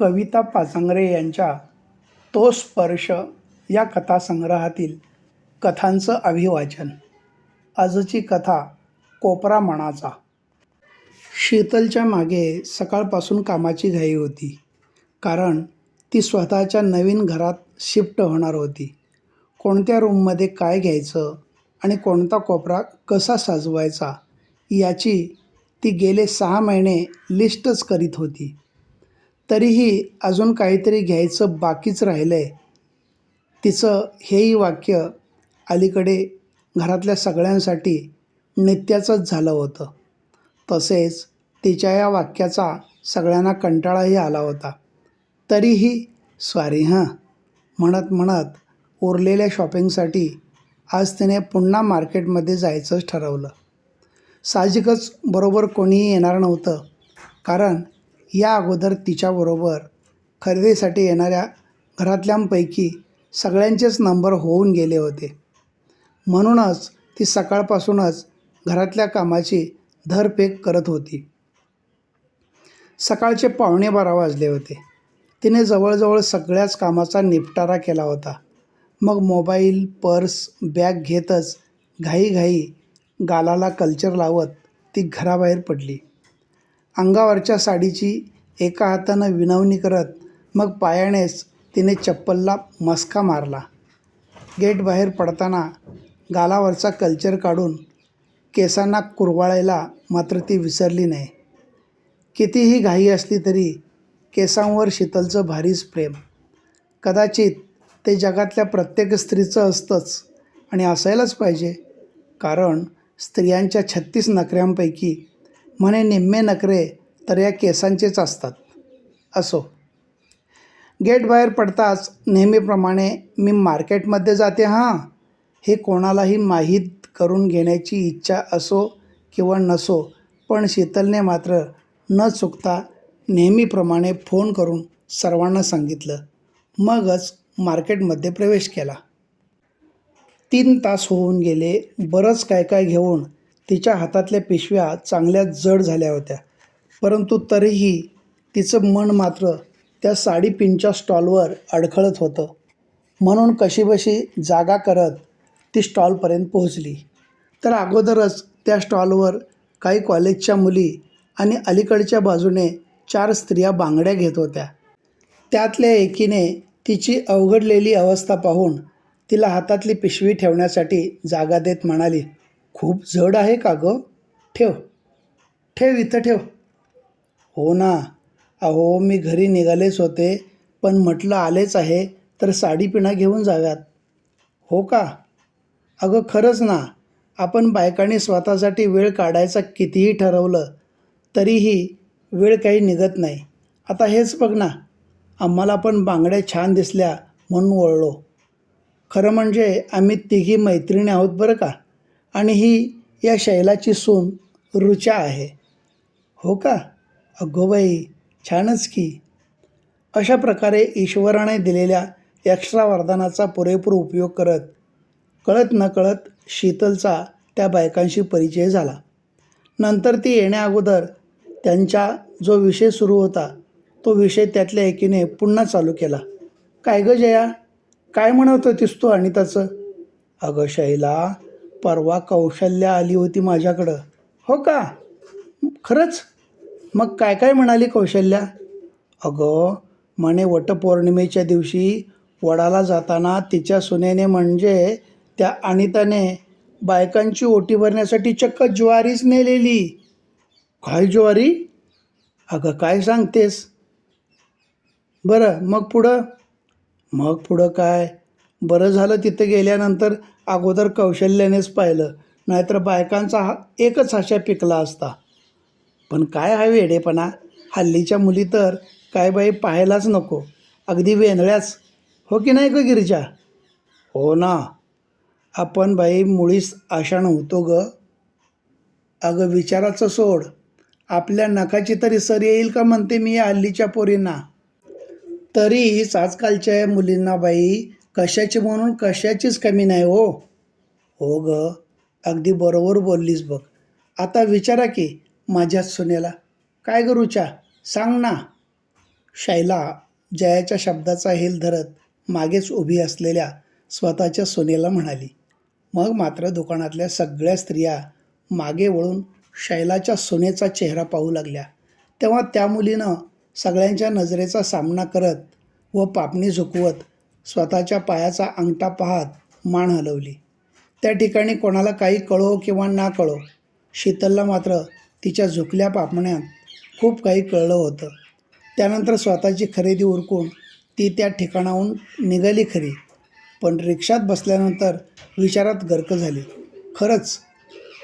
कविता पाचांगरे यांच्या तो स्पर्श या कथासंग्रहातील कथांचं अभिवाचन. आजची कथा कोपरा मनाचा. शीतलच्या मागे सकाळपासून कामाची घाई होती. कारण ती स्वतःच्या नवीन घरात शिफ्ट होणार होती. कोणत्या रूममध्ये काय घ्यायचं आणि कोणता कोपरा कसा साजवायचा याची ती गेले सहा महिने लिस्टच करीत होती. तरीही अजून काहीतरी घ्यायचं बाकीच राहिलं आहे तिचं हेही वाक्य अलीकडे घरातल्या सगळ्यांसाठी नित्याचंच झालं होतं. तसेच तिच्या या वाक्याचा सगळ्यांना कंटाळाही आला होता. तरीही स्वारी हां म्हणत म्हणत उरलेल्या शॉपिंगसाठी आज तिने पुन्हा मार्केटमध्ये जायचंच ठरवलं. साहजिकच बरोबर कोणीही येणार नव्हतं कारण या अगोदर तिच्याबरोबर खरेदीसाठी येणाऱ्या घरातल्यांपैकी सगळ्यांचेच नंबर होऊन गेले होते. म्हणूनच ती सकाळपासूनच घरातल्या कामाची धरपेक करत होती. सकाळचे पावणे बारा वाजले होते. तिने जवळजवळ सगळ्याच कामाचा निपटारा केला होता. मग मोबाईल पर्स बॅग घेतच घाईघाई गालाला कल्चर लावत ती घराबाहेर पडली. अंगावरच्या साडीची एका हातानं विनवणी करत मग पायानेच तिने चप्पलला मस्का मारला. गेट बाहेर पडताना गालावरचा कल्चर काढून केसांना कुरवाळायला मात्र ती विसरली नाही. कितीही घाई असली तरी केसांवर शीतलचं भारीच प्रेम. कदाचित ते जगातल्या प्रत्येक स्त्रीचं असतंच आणि असायलाच पाहिजे कारण स्त्रियांच्या छत्तीस नखऱ्यांपैकी म्हणे निम्मे नखरे तर या केसांचेच असतात. असो. गेट बाहेर पडताच नेहमीप्रमाणे मी मार्केटमध्ये जाते हां हे कोणालाही माहीत करून घेण्याची इच्छा असो किंवा नसो पण शीतलने मात्र न चुकता नेहमीप्रमाणे फोन करून सर्वांना सांगितलं. मगच मार्केटमध्ये प्रवेश केला. तीन तास होऊन गेले. बरंच काय काय घेऊन तिच्या हातातल्या पिशव्या चांगल्या जड झाल्या होत्या. परंतु तरीही तिचं मन मात्र त्या साडी पिनच्या स्टॉलवर अडखळत होतं. म्हणून कशीबशी जागा करत ती स्टॉलपर्यंत पोहोचली. तर अगोदरच त्या स्टॉलवर काही कॉलेजच्या मुली आणि अलीकडच्या बाजूने चार स्त्रिया बांगड्या घेत होत्या. त्यातल्या एकीने तिची अवघडलेली अवस्था पाहून तिला हातातली पिशवी ठेवण्यासाठी जागा देत म्हणाली खूप जड आहे का गं? ठेव. ठेव इथं ठेव. हो ना. अहो मी घरी निघालेच होते पण म्हटलं आलेच आहे तर साडी पिणा घेऊन जाव्यात. हो का? अगं खरंच ना. आपण बायकांनी स्वतःसाठी वेळ काढायचा कितीही ठरवलं तरीही वेळ काही निघत नाही. आता हेच बघ ना. आम्हाला पण बांगड्या छान दिसल्या म्हणून वळलो खरं म्हणजे आम्ही तिघी मैत्रिणी आहोत बरं का? आणि ही या शैलाची सून रुचा आहे. हो का? अगो बाई छानच की. अशा प्रकारे ईश्वराने दिलेल्या एक्स्ट्रा वरदानाचा पुरेपूर उपयोग करत कळत नकळत शीतलचा त्या बायकांशी परिचय झाला. नंतर ती येण्याअगोदर त्यांचा जो विषय सुरू होता तो विषय त्यातल्या एकीने पुन्हा चालू केला. काय गं जया? काय म्हणत होतीस तू अनिताचं? अगं शैला परवा कौशल्या आली होती माझ्याकडं. हो का? खरंच? मग काय काय म्हणाली कौशल्या? अगं म्हणे वटपौर्णिमेच्या दिवशी वडाला जाताना तिच्या सुनेने म्हणजे त्या अनिताने बायकांची ओटी भरण्यासाठी चक्क ज्वारीच नेलेली. काय ज्वारी? अगं काय सांगतेस? बरं मग पुढं? मग पुढं काय? बरं झालं तिथं गेल्यानंतर अगोदर कौशल्यानेच पाहिलं. नाहीतर बायकांचा हा एकच आशा पिकला असता. पण काय हा वेडेपणा? हल्लीच्या मुली तर काय बाई पाहायलाच नको. अगदी वेंधळ्याच. हो की नाही ग गिरिजा? हो ना. आपण बाई मुळीच आशा नव्हतो ग. अगं विचाराचं सोड. आपल्या नखाची तरी सर येईल का म्हणते मी या हल्लीच्या पोरींना? तरीच आजकालच्या मुलींना बाई कशाची म्हणून कशाचीच कमी नाही हो. हो ग अगदी बरोबर बोललीस बघ. आता विचारा की माझ्याच सुनेला. काय करूच्या सांग ना. शैला जयाच्या शब्दाचा हेल धरत मागेच उभी असलेल्या स्वतःच्या सुनेला म्हणाली. मग मात्र दुकानातल्या सगळ्या स्त्रिया मागे वळून शैलाच्या सुनेचा चेहरा पाहू लागल्या. तेव्हा त्या मुलीनं सगळ्यांच्या नजरेचा सामना करत व पापणी झुकवत स्वतःच्या पायाचा अंगठा पाहत मान हलवली. त्या ठिकाणी कोणाला काही कळो किंवा ना कळो शीतलला मात्र तिच्या झुकल्या पापण्यात खूप काही कळलं होतं. त्यानंतर स्वतःची खरेदी उरकून ती त्या ठिकाणाहून निघाली खरी. पण रिक्षात बसल्यानंतर विचारात गर्क झाली. खरंच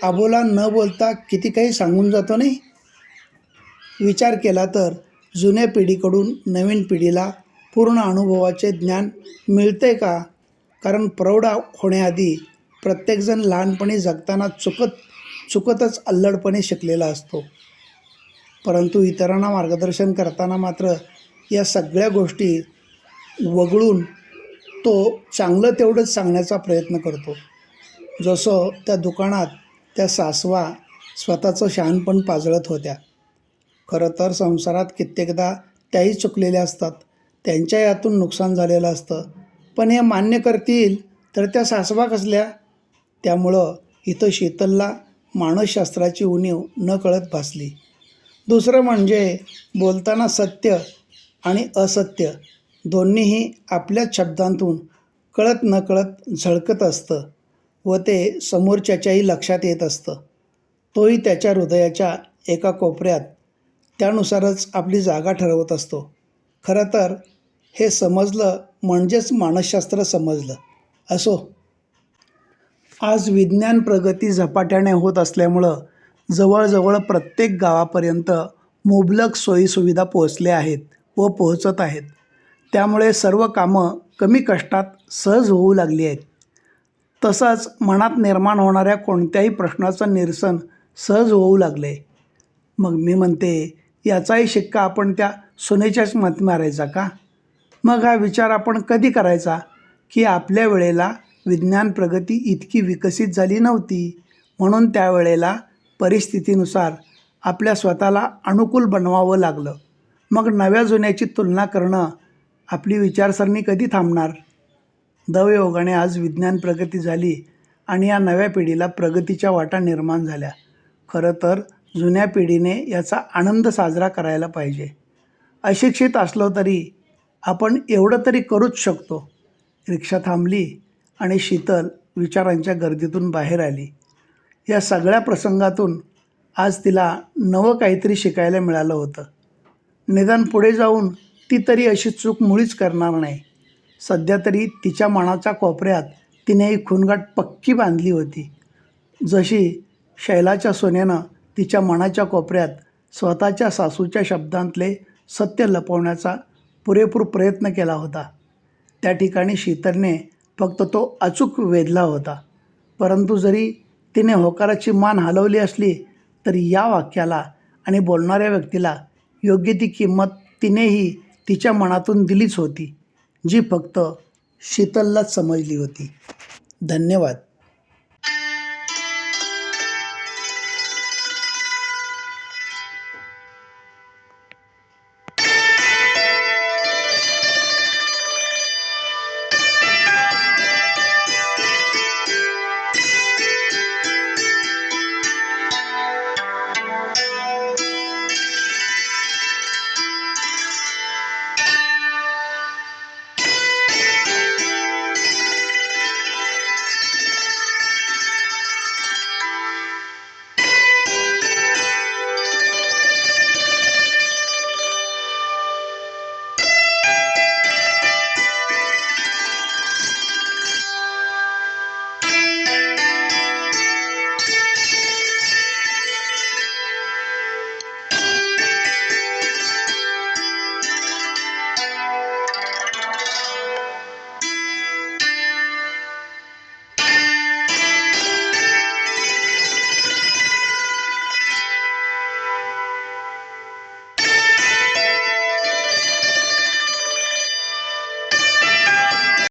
आबोला न बोलता किती काही सांगून जातो नाही? विचार केला तर जुन्या पिढीकडून नवीन पिढीला पूर्ण अनुभवाचे ज्ञान मिळते का? कारण प्रौढ होण्याआधी प्रत्येकजण लहानपणी जगताना चुकत चुकतच अल्लडपणे शिकलेला असतो. परंतु इतरांना मार्गदर्शन करताना मात्र या सगळ्या गोष्टी वगळून तो चांगलं तेवढंच सांगण्याचा प्रयत्न करतो. जसं त्या दुकानात त्या सासवा स्वतःचं शहाणपण पाजळत होत्या. खरं तर संसारात कित्येकदा त्याही चुकलेल्या असतात. त्यांच्या यातून नुकसान झालेलं असतं. पण हे मान्य करतील तर त्या सासवा कसल्या? त्यामुळं इथं शीतलला मानसशास्त्राची उणीव न कळत भासली. दुसरं म्हणजे बोलताना सत्य आणि असत्य दोन्हीही आपल्याच शब्दांतून कळत नकळत झळकत असतं व ते समोरच्याच्याही लक्षात येत असतं. तोही त्याच्या हृदयाच्या एका कोपऱ्यात. त्यानुसारच आपली जागा ठरवत असतो. खरं तर हे समजलं म्हणजेच मानसशास्त्र समजलं. असो. आज विज्ञान प्रगती झपाट्याने होत असल्यामुळं जवळजवळ प्रत्येक गावापर्यंत मुबलक सोयीसुविधा पोहोचल्या आहेत व पोहोचत आहेत. त्यामुळे सर्व कामं कमी कष्टात सहज होऊ लागली आहेत. तसंच मनात निर्माण होणाऱ्या कोणत्याही प्रश्नाचं निरसन सहज होऊ लागले मग मी म्हणते याचाही शिक्का आपण त्या सुनेच्याच मत मारायचा का? मग हा विचार आपण कधी करायचा? की आपल्या वेळेला विज्ञान प्रगती इतकी विकसित झाली नव्हती. म्हणून त्यावेळेला परिस्थितीनुसार आपल्या स्वतःला अनुकूल बनवावं लागलं. मग नव्या जुन्याची तुलना करणं आपली विचारसरणी कधी थांबणार? दवयोगाने आज विज्ञान प्रगती झाली आणि या नव्या पिढीला प्रगतीच्या वाटा निर्माण झाल्या. खरं तर जुन्या पिढीने याचा आनंद साजरा करायला पाहिजे. अशिक्षित असलो तरी आपण एवढं तरी करूच शकतो. रिक्षा थांबली आणि शीतल विचारांच्या गर्दीतून बाहेर आली. या सगळ्या प्रसंगातून आज तिला नवं काहीतरी शिकायला मिळालं होतं. निदान पुढे जाऊन ती तरी अशी चूक मुळीच करणार नाही. सध्या तरी तिच्या मनाच्या कोपऱ्यात तिने ही खूनगाट पक्की बांधली होती. जशी शैलाच्या सोन्यानं तिच्या मनाच्या कोपऱ्यात स्वतःच्या सासूच्या शब्दांतले सत्य लपवण्याचा पुरेपूर प्रयत्न केला होता. त्या ठिकाणी शीतलने फक्त तो अचूक वेधला होता. परंतु जरी तिने होकाराची मान हलवली असली तरी या वाक्याला आणि बोलणाऱ्या व्यक्तीला योग्य ती किंमत तिनेही तिच्या मनातून दिलीच होती जी फक्त शीतललाच समजली होती. धन्यवाद.